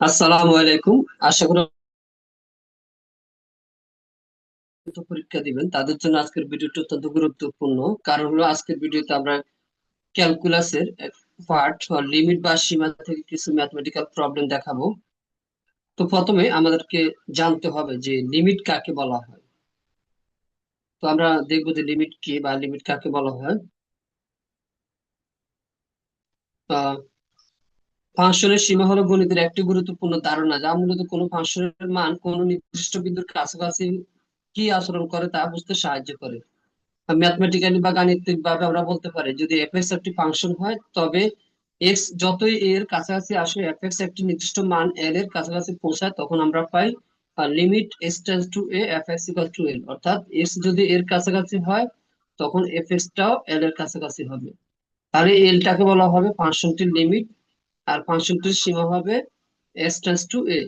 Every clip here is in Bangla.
আসসালামু আলাইকুম। আশা করি পরীক্ষা দিবেন। তাদের জন্য আজকের ভিডিওটি অত্যন্ত গুরুত্বপূর্ণ। কারণ হলো আজকের ভিডিওতে আমরা ক্যালকুলাসের পার্ট লিমিট বা সীমা থেকে কিছু ম্যাথমেটিক্যাল প্রবলেম দেখাবো। তো প্রথমে আমাদেরকে জানতে হবে যে লিমিট কাকে বলা হয়। তো আমরা দেখব যে লিমিট কি বা লিমিট কাকে বলা হয়। ফাংশনের সীমা হলো গণিতের একটি গুরুত্বপূর্ণ ধারণা, যা মূলত কোনো ফাংশনের মান কোনো নির্দিষ্ট বিন্দুর কাছাকাছি কি আচরণ করে তা বুঝতে সাহায্য করে। ম্যাথমেটিক্যালি বা গাণিতিক ভাবে আমরা বলতে পারি, যদি এফ এক্স একটি ফাংশন হয়, তবে এক্স যতই এর কাছাকাছি আসে এফ এক্স একটি নির্দিষ্ট মান এল এর কাছাকাছি পৌঁছায়, তখন আমরা পাই limit x tends to a f x equal to l অর্থাৎ এক্স যদি এর কাছাকাছি হয়, তখন এফ এক্সটাও এল এর কাছাকাছি হবে। তাহলে এলটাকে বলা হবে ফাংশনটির লিমিট আর ফাংশনটির সীমা হবে এস টেন্স টু এ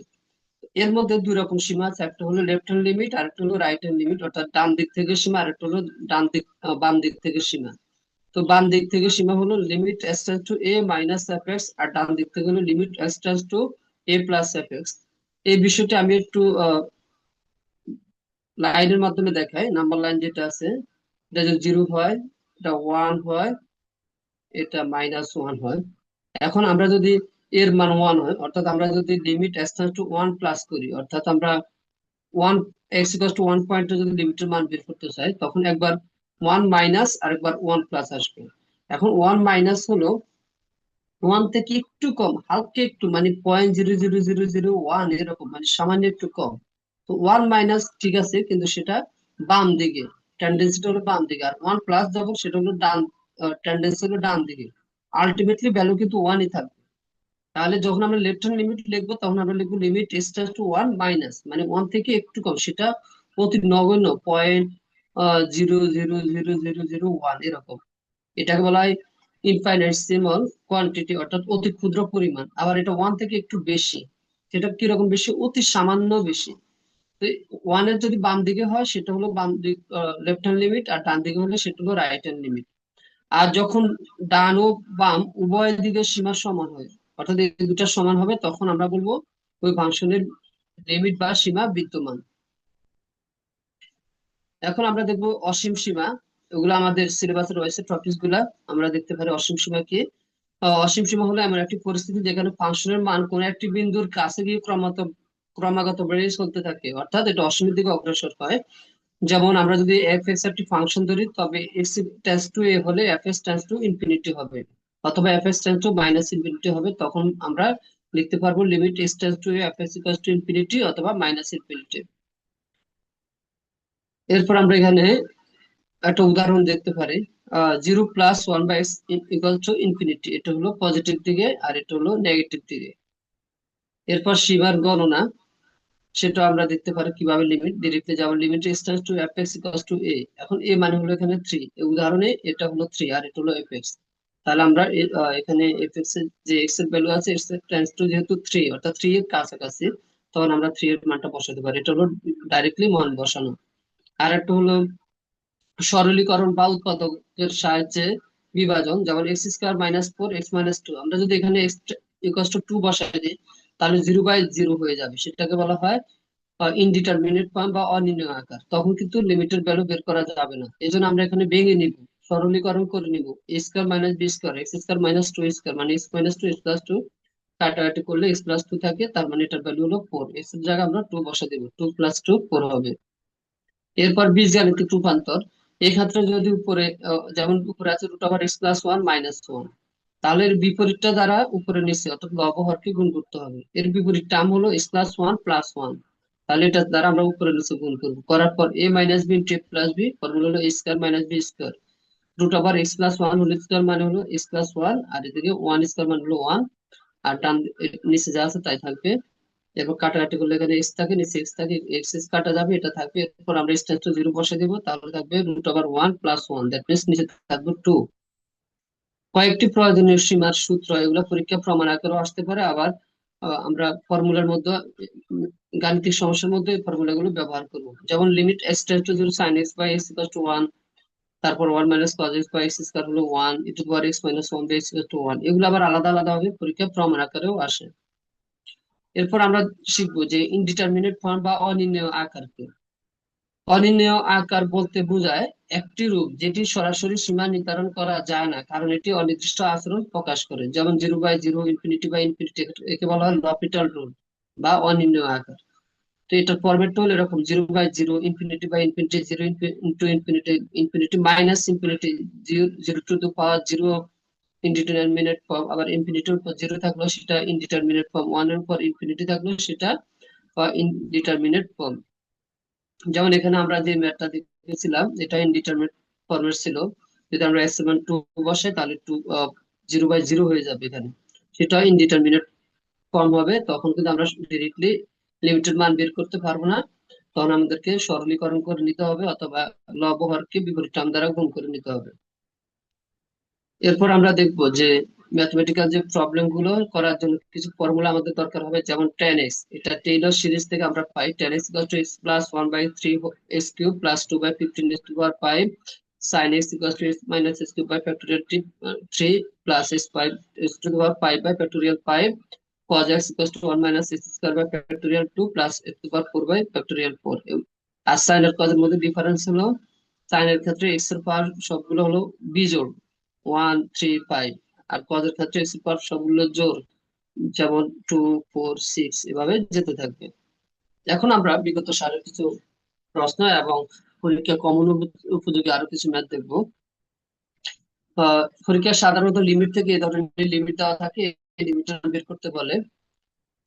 এর মধ্যে দুই রকম সীমা আছে, একটা হলো লেফট হ্যান্ড লিমিট আর একটা হলো রাইট হ্যান্ড লিমিট অর্থাৎ ডান দিক থেকে সীমা আর একটা হলো ডান দিক বাম দিক থেকে সীমা। তো বাম দিক থেকে সীমা হলো limit x tends to a minus f x আর ডান দিক থেকে হলো limit x tends to a plus f x এই বিষয়টি আমি একটু লাইনের মাধ্যমে দেখাই। নাম্বার লাইন যেটা আছে, এটা যদি জিরো হয়, এটা ওয়ান হয়, এটা মাইনাস ওয়ান হয়। এখন আমরা যদি এর মান ওয়ান হয়, অর্থাৎ আমরা যদি limit x to one plus করি, অর্থাৎ আমরা one x equal to one পয়েন্টে যদি লিমিটের মান বের করতে চাই, তখন একবার ওয়ান মাইনাস আর একবার ওয়ান প্লাস আসবে। এখন ওয়ান মাইনাস হলো ওয়ান থেকে একটু কম, হালকা একটু মানে point zero zero zero zero one এরকম মানে সামান্য একটু কম। তো ওয়ান মাইনাস ঠিক আছে, কিন্তু সেটা বাম দিকে টেন্ডেন্সিটা হলো বাম দিকে, আর ওয়ান প্লাস যখন সেটা হলো ডান টেন্ডেন্সি হলো ডান দিকে। আলটিমেটলি ভ্যালু কিন্তু ওয়ানই থাকবে। তাহলে যখন আমরা লেফট হ্যান্ড লিমিট লিখব, তখন আমরা লিখব limit x to one minus মানে ওয়ান থেকে একটু কম, সেটা অতি নগণ্য point zero zero zero zero zero one এরকম। এটাকে বলা হয় ইনফাইনাইটসিমাল কোয়ান্টিটি অর্থাৎ অতি ক্ষুদ্র পরিমাণ। আবার এটা ওয়ান থেকে একটু বেশি, সেটা কীরকম বেশি? অতি সামান্য বেশি। তো ওয়ানের যদি বাম দিকে হয়, সেটা হলো বাম দিক লেফট হ্যান্ড লিমিট আর ডান দিকে হলে সেটা হলো রাইট হ্যান্ড লিমিট আর যখন ডান ও বাম উভয় দিকের সীমা সমান হয়, অর্থাৎ এই দুটা সমান হবে, তখন আমরা বলব ওই ফাংশনের লিমিট বা সীমা বিদ্যমান। এখন আমরা দেখব অসীম সীমা এগুলো আমাদের সিলেবাসে রয়েছে টপিকগুলা আমরা দেখতে পারি অসীম সীমা কি। অসীম সীমা হলো এমন একটি পরিস্থিতি যেখানে ফাংশনের মান কোন একটি বিন্দুর কাছে গিয়ে ক্রমাগত ক্রমাগত বেড়ে চলতে থাকে, অর্থাৎ এটা অসীমের দিকে অগ্রসর হয়। যেমন আমরা যদি এফ এক্স একটি ফাংশন ধরি, তবে এক্স টেন্স টু এ হলে f x tends to infinity হবে। অথবা f x tends to minus infinity হবে, তখন আমরা লিখতে পারব limit x tends to f x equal to infinity অথবা মাইনাস ইনফিনিটি এরপর আমরা এখানে একটা উদাহরণ দেখতে পারি। Zero plus one by x equal to infinity এটা হলো পজিটিভ দিকে আর এটা হলো নেগেটিভ দিকে। এরপর সীমার গণনা। সেটা আমরা দেখতে পারি কীভাবে লিমিট ডিরেক্টলি যাব limit distance to f x equal to a এখন এ মানে হলো এখানে থ্রি উদাহরণে এটা হলো থ্রি আর এটা হলো এফ এক্স তাহলে আমরা এখানে এফ এক্সের যে এক্সের ভ্যালু আছে এক্স টেন্স টু যেহেতু থ্রি অর্থাৎ থ্রি এর কাছাকাছি, তখন আমরা থ্রি এর মানটা বসাতে পারি। এটা হলো ডাইরেক্টলি মান বসানো। আর একটা হলো সরলীকরণ বা উৎপাদকের সাহায্যে বিভাজন, যেমন x square minus four x minus two আমরা যদি এখানে এক্স ইকুয়াল টু টু বসাই দিই তাহলে জিরো বাই জিরো হয়ে যাবে। সেটাকে বলা হয় ইনডিটারমিনেট ফর্ম বা অনির্ণয় আকার। তখন কিন্তু লিমিটের ভ্যালু বের করা যাবে না। এই জন্য আমরা এখানে ভেঙে নিব, সরলীকরণ করে নিব। A square minus b square x square minus two square মানে x minus two x plus two কাটাকাটি করলে এক্স প্লাস টু থাকে, তার মানে এটার ভ্যালু হলো ফোর এক্সের জায়গায় আমরা টু বসা দেবো টু প্লাস টু ফোর হবে। এরপর বীজগাণিতিক রূপান্তর। এক্ষেত্রে যদি উপরে যেমন উপরে আছে root x plus one minus one তাহলে এর বিপরীতটা দ্বারা উপরে নিচে অর্থাৎ লবহরকে গুণ করতে হবে। এর বিপরীত টার্ম হলো x plus one plus one তাহলে এটা দ্বারা আমরা উপরে নিচে গুণ করব। করার পর a minus b into plus b formula হলো a square minus b square root over x plus one whole square মানে হলো এক্স প্লাস ওয়ান আর এদিকে ওয়ান স্কোয়ার মানে হলো ওয়ান আর ডান নিচে যা আছে তাই থাকবে। এরপর কাটাকাটি করলে এখানে এক্স থাকে, নিচে এক্স থাকে এক্স এক্স কাটা যাবে, এটা থাকবে। এরপর আমরা এক্স টু জিরো বসে দিব, তাহলে থাকবে root over one plus one that means নিচে থাকবে টু কয়েকটি প্রয়োজনীয় সীমার সূত্র, এগুলো পরীক্ষা প্রমাণ আকারেও আসতে পারে। আবার আমরা ফর্মুলার মধ্যে, গাণিতিক সমস্যার মধ্যে এই ফর্মুলাগুলো ব্যবহার করব। যেমন limit x tends to zero sine x by x equal to one তারপর one minus cos x by x square হলো one e to power x minus one by x equal to one এগুলো আবার আলাদা আলাদা ভাবে পরীক্ষা প্রমাণ আকারেও আসে। এরপর আমরা শিখব যে ইনডিটারমিনেট ফর্ম বা অনির্ণয় আকারকে। অনির্ণয় আকার বলতে বোঝায় একটি রূপ যেটি সরাসরি সীমা নির্ধারণ করা যায় না, কারণ এটি অনির্দিষ্ট আচরণ প্রকাশ করে। যেমন zero by zero, infinity by infinity, একে বলা হয় লপিটাল রুল বা অনির্ণয় আকার। তো এটার ফরম্যাটটা হলো এরকম zero by zero, infinity by infinity, zero into infinity infinity minus infinity, zero to the power zero indeterminate form আবার ইনফিনিটির উপর জিরো থাকল সেটা ইনডিটারমিনেট ফর্ম ওয়ানের উপর ইনফিনিটি থাকল সেটা ইনডিটারমিনেট ফর্ম যেমন এখানে আমরা যে ম্যাথটা দেখেছিলাম এটা ইনডিটারমিনেট ফর্মের ছিল। যদি আমরা এস সেভেন টু বসাই, তাহলে টু জিরো বাই জিরো হয়ে যাবে এখানে। সেটা ইনডিটারমিনেট ফর্ম হবে। তখন কিন্তু আমরা ডিরেক্টলি লিমিটেড মান বের করতে পারব না। তখন আমাদেরকে সরলীকরণ করে নিতে হবে, অথবা লবহরকে বিপরীত টার্ম দ্বারা গুণ করে নিতে হবে। এরপর আমরা দেখব যে ম্যাথমেটিক্যাল যে প্রবলেমগুলো করার জন্য কিছু ফর্মুলা আমাদের দরকার হবে যেমন টেন এক্স এটা টেইলর সিরিজ থেকে আমরা পাই। Tan x equal to x plus one by three x cube plus two by fifteen x to power five to x minus x cube by factorial t, uh, 3 plus x 5 x to the power 5 by factorial 5 cos x equals to 1 minus x square by factorial 2 plus x to the power 4 by factorial 4 আর cos এর মধ্যে ডিফারেন্স হলো এর ক্ষেত্রে x এর পাওয়ার সবগুলো হলো বিজোড়। 1 3 5 আর এর ক্ষেত্রে এর সবগুলো জোড় যেমন 2 4 6 এভাবে যেতে থাকবে। এখন আমরা বিগত সালের কিছু প্রশ্ন এবং পরীক্ষা কমন উপযোগী আরও কিছু ম্যাথ দেখব। পরীক্ষা সাধারণত লিমিট থেকে এই ধরনের লিমিট দেওয়া থাকে, এই লিমিটটা বের করতে বলে।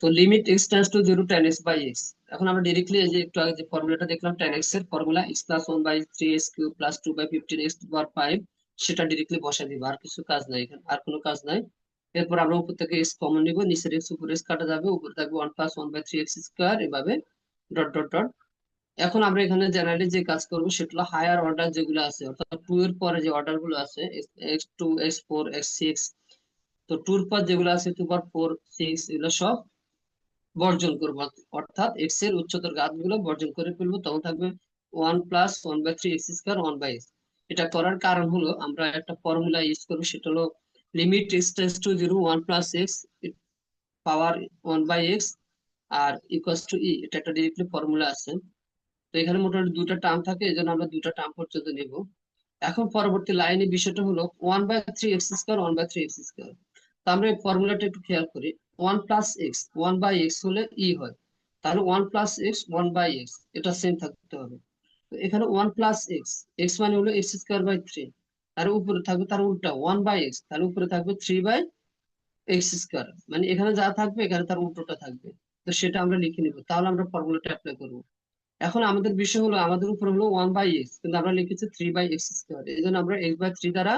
তো limit x to zero tan x by x এখন আমরা ডিরেক্টলি এই যে একটু আগে যে ফর্মুলাটা দেখলাম টেন এক্সের formula x plus one by three x cube plus two by fifteen x to power five সেটা ডিরেক্টলি বসে দিব, আর কিছু কাজ নাই এখানে, আর কোনো কাজ নাই। এরপর আমরা উপর থেকে এক্স কমন নিব, নিচের এক্স উপর এক্স কাটা যাবে, উপরে থাকবে one plus one by three x square এভাবে ডট ডট ডট এখন আমরা এখানে জেনারেলি যে কাজ করব সেটা হলো হায়ার অর্ডার যেগুলো আছে, অর্থাৎ টু এর পরে যে অর্ডারগুলো আছে x two x four x six তো টুর পর যেগুলো আছে টু পর ফোর সিক্স এগুলো সব বর্জন করব। অর্থাৎ এক্সের উচ্চতরগুলো বর্জন করে ফেলব, তখন থাকবে one plus one by three x square one by x এটা করার কারণ হলো আমরা একটা ফর্মুলা ইউজ করব সেটা হলো limit x tends to zero one plus x power one by x R equals to e এটা একটা ডিরেক্টলি ফর্মুলা আছে। তো এখানে মোটামুটি দুটা টার্ম থাকে এই জন্য আমরা দুটা টার্ম পর্যন্ত নেব। এখন পরবর্তী লাইনে বিষয়টা হলো one by three x square one by three x square তো আমরা এই ফর্মুলাটা একটু খেয়াল করি। One plus x one by x হলে ই হয়। তাহলে one plus x one by x এটা সেম থাকতে হবে। এখানে ওয়ান প্লাস এক্স এক্স মানে হলো এক্স স্কোয়ার বাই থ্রি তার উপরে থাকবে, তার উল্টা ওয়ান বাই এক্স তার উপরে থাকবে থ্রি বাই এক্স স্কোয়ার মানে এখানে যা থাকবে, এখানে তার উল্টোটা থাকবে। তো সেটা আমরা লিখে নিব। তাহলে আমরা ফর্মুলাটা অ্যাপ্লাই করব। এখন আমাদের বিষয় হলো, আমাদের উপরে হলো ওয়ান বাই এক্স কিন্তু আমরা লিখেছি থ্রি বাই এক্স স্কোয়ার এই জন্য আমরা এক্স বাই থ্রি দ্বারা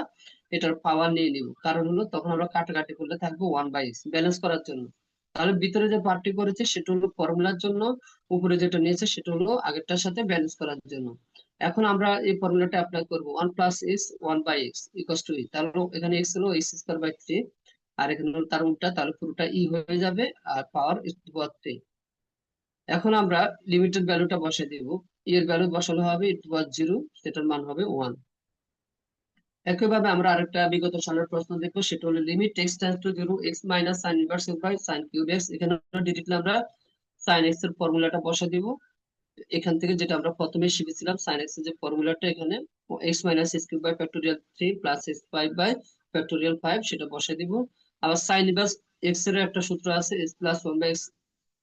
এটার পাওয়ার নিয়ে নিব। কারণ হলো, তখন আমরা কাটাকাটি করলে থাকব ওয়ান বাই এক্স ব্যালেন্স করার জন্য। তাহলে ভিতরে যে পার্টটি করেছে সেটা হলো ফর্মুলার জন্য, উপরে যেটা নিয়েছে সেটা হলো আগেরটার সাথে ব্যালেন্স করার জন্য। এখন আমরা এই ফর্মুলাটা অ্যাপ্লাই করব। One plus x one by x equals to e তাহলে এখানে এক্স হলো এক্স স্কোয়ার বাই থ্রি আর এখানে হলো তার উল্টা, তাহলে পুরোটা ই হয়ে যাবে, আর পাওয়ার থ্রি এখন আমরা লিমিটেড ভ্যালুটা বসে দিব। এর ভ্যালু বসানো হবে ইট ওয়াজ জিরো সেটার মান হবে ওয়ান একইভাবে আমরা আরেকটা বিগত সালের প্রশ্ন দেখব, সেটা হলো limit x tends to zero x minus sine inverse by sine cube x এখানে ডিরেক্টলি আমরা সাইন এক্সের ফর্মুলাটা বসে দিব। এখান থেকে যেটা আমরা প্রথমে শিখেছিলাম সাইন এক্সের যে ফর্মুলাটা এখানে x minus x cube by factorial three plus x five by factorial five সেটা বসে দিব। আবার সাইন ইনভার্স এক্সের একটা সূত্র আছে x plus one by x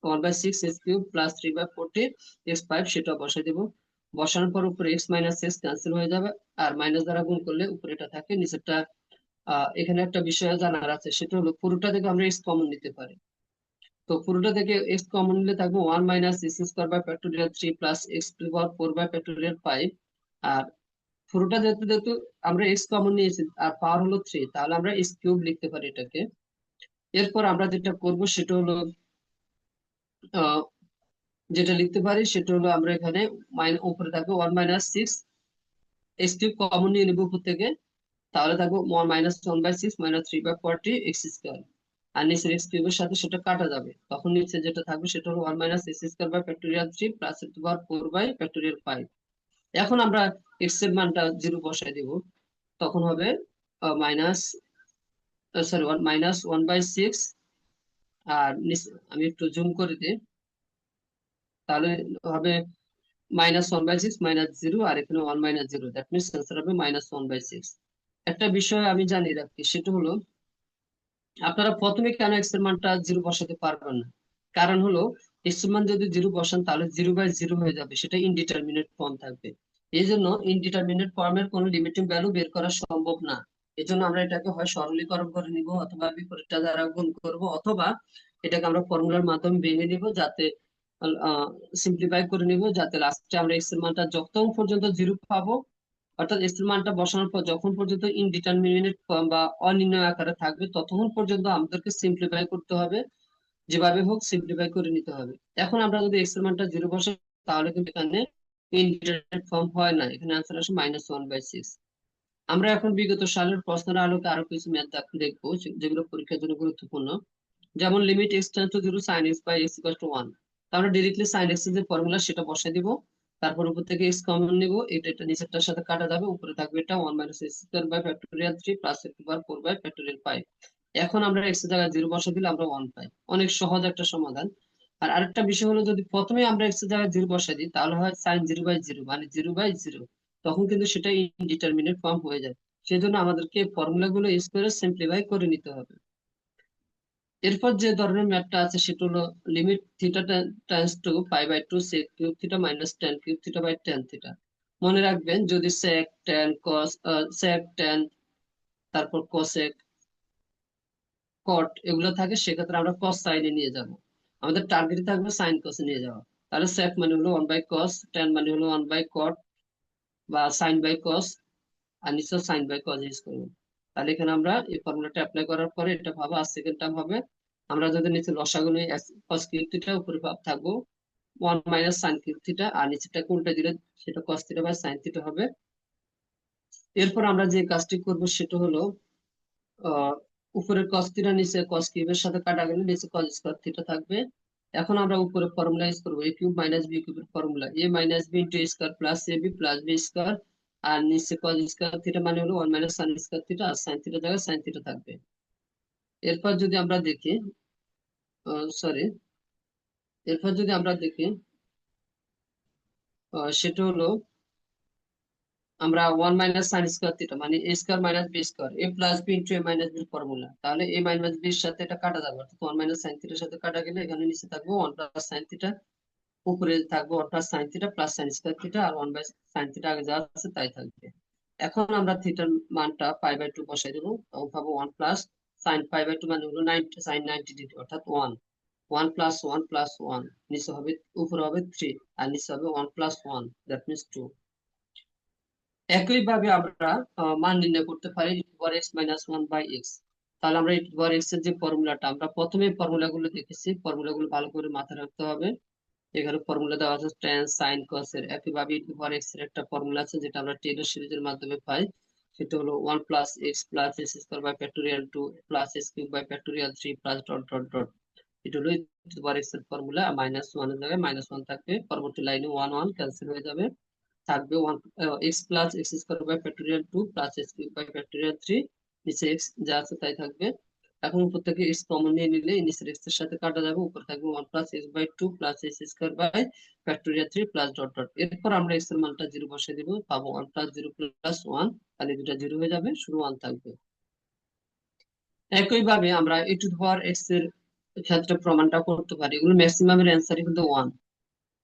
one by six x cube plus three by forty x five সেটা বসাই দেবো। বসানোর পর উপরে এক্স মাইনাস এক্স ক্যান্সেল হয়ে যাবে, আর মাইনাস দ্বারা গুণ করলে উপরে এটা থাকে, নিচেরটা এখানে একটা বিষয় জানার আছে, সেটা হলো পুরোটা থেকে আমরা এক্স কমন নিতে পারি। তো পুরোটা থেকে এক্স কমন নিলে থাকবে one minus x square by factorial three plus x two power four by factorial five আর পুরোটা যেহেতু যেহেতু আমরা এক্স কমন নিয়েছি, আর পাওয়ার হলো থ্রি তাহলে আমরা এক্স কিউব লিখতে পারি এটাকে। এরপর আমরা যেটা করব সেটা হলো যেটা লিখতে পারি সেটা হলো আমরা এখানে উপরে থাকবে one minus six x cube common নিয়ে নেব উপর থেকে। তাহলে থাকবে one minus one by six minus three by forty x square আর নিচের এক্স কিউবের সাথে সেটা কাটা যাবে। তখন নিচে যেটা থাকবে সেটা হলো one minus x square by factorial three plus two power four by factorial five এখন আমরা এক্সের মানটা জিরো বসাই দিব। তখন হবে minus sorry one minus one by six আর আমি একটু জুম করে দিই। তাহলে হবে minus one by six minus zero আর এখানে one minus zero that means answer হবে মাইনাস ওয়ান বাই সিক্স একটা বিষয় আমি জানি রাখি, সেটা হলো, আপনারা প্রথমে কেন এক্সের মানটা জিরো বসাতে পারবেন না? কারণ হলো এক্সের মান যদি জিরো বসান, তাহলে জিরো বাই জিরো হয়ে যাবে। সেটা ইনডিটারমিনেট ফর্ম থাকবে। এই জন্য ইনডিটারমিনেট ফর্মের কোনো লিমিটিং ভ্যালু বের করা সম্ভব না। এই জন্য আমরা এটাকে হয় সরলীকরণ করে নিব, অথবা বিপরীতটা দ্বারা গুণ করব, অথবা এটাকে আমরা ফর্মুলার মাধ্যমে ভেঙে নিব, যাতে সিম্পলিফাই করে নিব যাতে লাস্টে আমরা এক্সের মানটা যতক্ষণ পর্যন্ত জিরো পাবো, অর্থাৎ এক্সের মানটা বসানোর পর যখন পর্যন্ত ইনডিটারমিনেট বা অনির্ণয় আকারে থাকবে, ততক্ষণ পর্যন্ত আমাদেরকে সিম্পলিফাই করতে হবে। যেভাবে হোক সিম্পলিফাই করে নিতে হবে। এখন আমরা যদি এক্সের মানটা জিরো বসাই তাহলে কিন্তু এখানে ইনডিটারমিনেট ফর্ম হয় না। এখানে আনসার আসে মাইনাস ওয়ান বাই সিক্স আমরা এখন বিগত সালের প্রশ্নের আলোকে আরও কিছু ম্যাথ দেখব যেগুলো পরীক্ষার জন্য গুরুত্বপূর্ণ। যেমন limit x tends to zero sine x by x equal to one আমরা ডিরেক্টলি সাইন এক্সের ফর্মুলা সেটা বসাই দিব। তারপর উপর থেকে এক্স কমন নিব এটা এটা নিচেরটার সাথে কাটা যাবে, উপরে থাকবে এটা one minus x square by factorial three plus x bar four by factorial five এখন আমরা এক্সের জায়গায় জিরো বসা দিলে আমরা ওয়ান পাই। অনেক সহজ একটা সমাধান। আর আরেকটা বিষয় হলো, যদি প্রথমে আমরা এক্সের জায়গায় জিরো বসাই দিই, তাহলে হয় সাইন জিরো বাই জিরো মানে জিরো বাই জিরো তখন কিন্তু সেটা ইনডিটারমিনেট ফর্ম হয়ে যায়। সেজন্য আমাদেরকে ফর্মুলা গুলো ইউজ করে সিম্পলিফাই করে নিতে হবে। এরপর যে ধরনের ম্যাপটা আছে সেটা হলো limit theta times to pi by two sec cube theta minus tan cube theta by tan theta মনে রাখবেন যদি sec tan cos sec tan তারপর কোসেক কট এগুলো থাকে, সেক্ষেত্রে আমরা কস সাইনে নিয়ে যাব। আমাদের টার্গেট থাকবে সাইন কসে নিয়ে যাওয়া। তাহলে সেক মানে হলো ওয়ান বাই কস টেন মানে হলো ওয়ান বাই কট বা সাইন বাই কস আর নিশ্চয় সাইন বাই কস ইউজ করব। তাহলে এখানে আমরা এই ফর্মুলাটা অ্যাপ্লাই করার পরে এটা ভাবো আর সেকেন্ড টার্ম হবে। আমরা যদি নিচে লসাগু নিই কস কিউব থিটা উপরে ভাব থাকব one minus sine cube theta আর নিচেটা কোনটা দিলে সেটা cos theta by sine theta হবে। এরপর আমরা যে কাজটি করব সেটা হলো, আহ, উপরের কস থিটা নিচে কস কিউবের সাথে কাটা গেলে নিচে কস স্কোয়ার থিটা থাকবে। এখন আমরা উপরে ফর্মুলা ইউজ করব এ কিউব মাইনাস বি কিউবের formula a minus b into square plus a b plus b square আর নিচে থিটা মানে হলো one minus sine square theta আর সাইন থিটা জায়গায় সাইন থিটা থাকবে। এরপর যদি আমরা দেখি সরি এরপর যদি আমরা দেখি সেটা হলো আমরা one minus sine square theta মানে a square minus b square a plus b into a minus বির ফর্মুলা তাহলে এ মাইনাস বির সাথে এটা কাটা যাবে, অর্থাৎ ওয়ান মাইনাস সাইন থিটার সাথে কাটা গেলে এখানে নিচে থাকবে ওয়ান প্লাস সাইন থিটা উপরে থাকবে অর্থাৎ sine theta plus sine square theta R one by sine theta আগে যা আছে তাই থাকবে। এখন আমরা থিটার মানটা পাই বাই টু বসাই দেবো। তখন পাবো one plus sine pi by two মানে হলো নাইনটি সাইন নাইনটি ডিগ্রি অর্থাৎ one one plus one plus one নিচে হবে, উপরে হবে থ্রি আর নিচে হবে one plus one that means two একইভাবে আমরা মান নির্ণয় করতে পারি e to x minus one by x তাহলে আমরা ই টু এক্সের যে ফর্মুলাটা আমরা প্রথমে ফর্মুলা গুলো দেখেছি ফর্মুলাগুলো ভালো করে মাথায় রাখতে হবে। এখানে ফর্মুলা দেওয়া আছে ট্যান সাইন কস এর। একইভাবে ই টু পাওয়ার এক্সের একটা ফর্মুলা আছে, যেটা আমরা টেলর সিরিজের মাধ্যমে পাই। সেটা হলো one plus x plus x square by factorial two plus x cube by factorial three plus dot dot dot এটা হলো ই টু এক্সের ফর্মুলা মাইনাস ওয়ানের জায়গায় মাইনাস ওয়ান থাকবে। পরবর্তী লাইনে ওয়ান ওয়ান ক্যান্সেল হয়ে যাবে। থাকবে one x plus x square by factorial two plus x cube by factorial three নিচে এক্স যা আছে তাই থাকবে। এখন উপর থেকে এক্স কমন নিয়ে নিলে নিচের এক্সের সাথে কাটা যাবে, উপর থাকবে one plus x by two plus x square by factorial three plus dot dot এরপর আমরা এক্সের মানটা জিরো বসে দিব, পাবো one plus zero plus one তাহলে দুটা জিরো হয়ে যাবে, শুধু ওয়ান থাকবে। একইভাবে আমরা এ টু পাওয়ার এক্সের ক্ষেত্রে প্রমাণটা করতে পারি, এগুলো ম্যাক্সিমামের অ্যান্সারই কিন্তু ওয়ান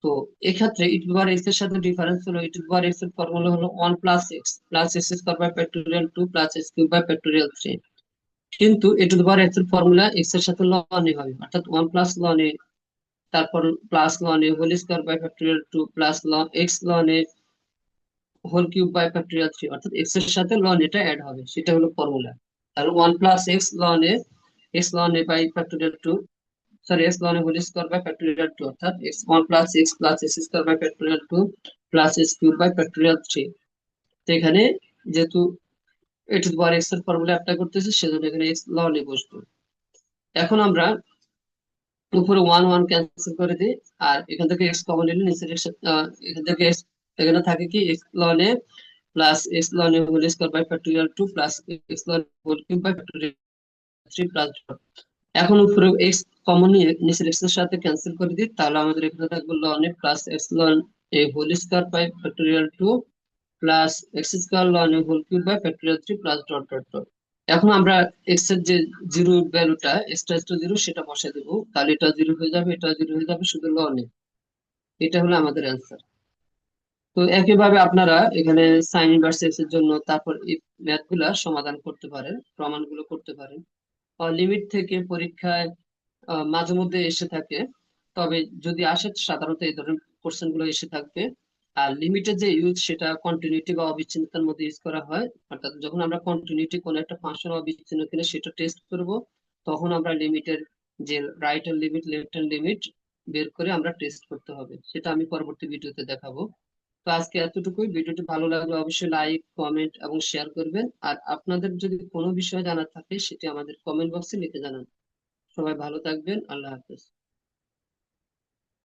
তো এক্ষেত্রে ই টু পাওয়ার এক্সের সাথে ডিফারেন্স হলো ই টু পাওয়ার এক্সের ফর্মুলা হলো one plus x plus x square by factorial two plus x cube by factorial three কিন্তু এ টু এক্সের ফর্মুলা এক্সের সাথে লন এ হবে। অর্থাৎ ওয়ান প্লাস লন এ তারপর plus ln a whole square by factorial two plus ln x ln a whole cube by factorial three অর্থাৎ এক্সের সাথে লন এটা অ্যাড হবে। সেটা হলো ফর্মুলা তাহলে one plus x ln a x ln a by factorial two sorry, x ln a whole square by factorial 2 অর্থাৎ x 1 plus x plus x square by factorial 2 plus x cube by factorial 3 তো এখানে যেহেতু a to the power x এর ফর্মুলা অ্যাপ্লাই করতেছি, সেজন্য এখানে x ln a বসবে। এখন আমরা উপরে 1 1 ক্যান্সেল করে দিই, আর এখান থেকে x কমন নিলে নিচের এখান থেকে x, এখানে থাকে কি, x ln a plus ln a whole square by factorial 2 plus x ln a whole cube by factorial 3 plus এখন উপরে x কমন নিচের এক্সের সাথে ক্যান্সেল করে দিই, তাহলে আমাদের এখানে থাকবে ln a plus x ln a whole square by factorial two plus x square ln whole cube by factorial three plus dot dot dot এখন আমরা এক্সের যে জিরো ভ্যালুটা এক্সট্রা টু জিরো সেটা বসাই দেবো। তাহলে এটা জিরো হয়ে যাবে, এটা জিরো হয়ে যাবে শুধু লন এটা হলো আমাদের অ্যান্সার তো একইভাবে আপনারা এখানে সাইন ইনভার্স এক্সের জন্য তারপর এই ম্যাথগুলা সমাধান করতে পারেন, প্রমাণগুলো করতে পারেন। লিমিট থেকে পরীক্ষায় মাঝে মধ্যে এসে থাকে। তবে যদি আসে, সাধারণত এই ধরনের কোশ্চেনগুলো এসে থাকবে। আর লিমিটের যে ইউজ সেটা কন্টিনিউটি বা অবিচ্ছিন্নতার মধ্যে ইউজ করা হয়, অর্থাৎ যখন আমরা কন্টিনিউটি কোনো একটা ফাংশন অবিচ্ছিন্ন কিনা সেটা টেস্ট করব, তখন আমরা লিমিটের যে right hand limit left hand limit বের করে আমরা টেস্ট করতে হবে। সেটা আমি পরবর্তী ভিডিওতে দেখাবো। তো আজকে এতটুকুই। ভিডিওটি ভালো লাগলে অবশ্যই লাইক কমেন্ট এবং শেয়ার করবেন। আর আপনাদের যদি কোনো বিষয় জানার থাকে, সেটি আমাদের কমেন্ট বক্সে লিখে জানান। সবাই ভালো থাকবেন। আল্লাহ হাফেজ।